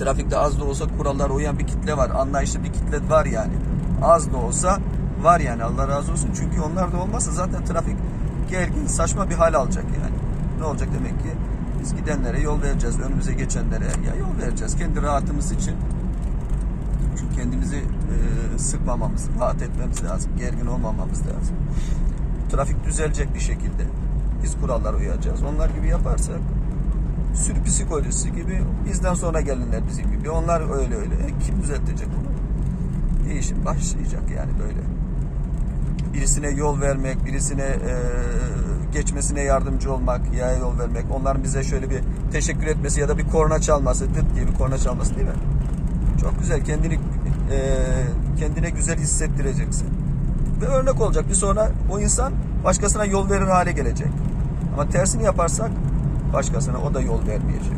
Trafikte az da olsa kurallara uyan bir kitle var. Anlayışlı bir kitle var yani. Az da olsa var yani Allah razı olsun. Çünkü onlar da olmazsa zaten trafik gergin, saçma bir hal alacak yani. Ne olacak demek ki? Biz gidenlere yol vereceğiz, önümüze geçenlere ya yol vereceğiz kendi rahatımız için. Çünkü kendimizi e, sıkmamamız, rahat etmemiz lazım. Gergin olmamamız lazım. Trafik düzelecek bir şekilde. Biz kurallara uyacağız. Onlar gibi yaparsak sürü psikolojisi gibi bizden sonra gelinler bizim gibi. Onlar öyle öyle. E, kim düzeltecek bunu? Değişim başlayacak yani böyle. Birisine yol vermek, birisine e, geçmesine yardımcı olmak, yaya yol vermek, onların bize şöyle bir teşekkür etmesi ya da bir korna çalması, tıt diye bir korna çalması değil mi? Çok güzel. Kendini e, kendine güzel hissettireceksin. Ve örnek olacak. Bir sonra o insan başkasına yol verir hale gelecek. Ama tersini yaparsak başkasına o da yol vermeyecek.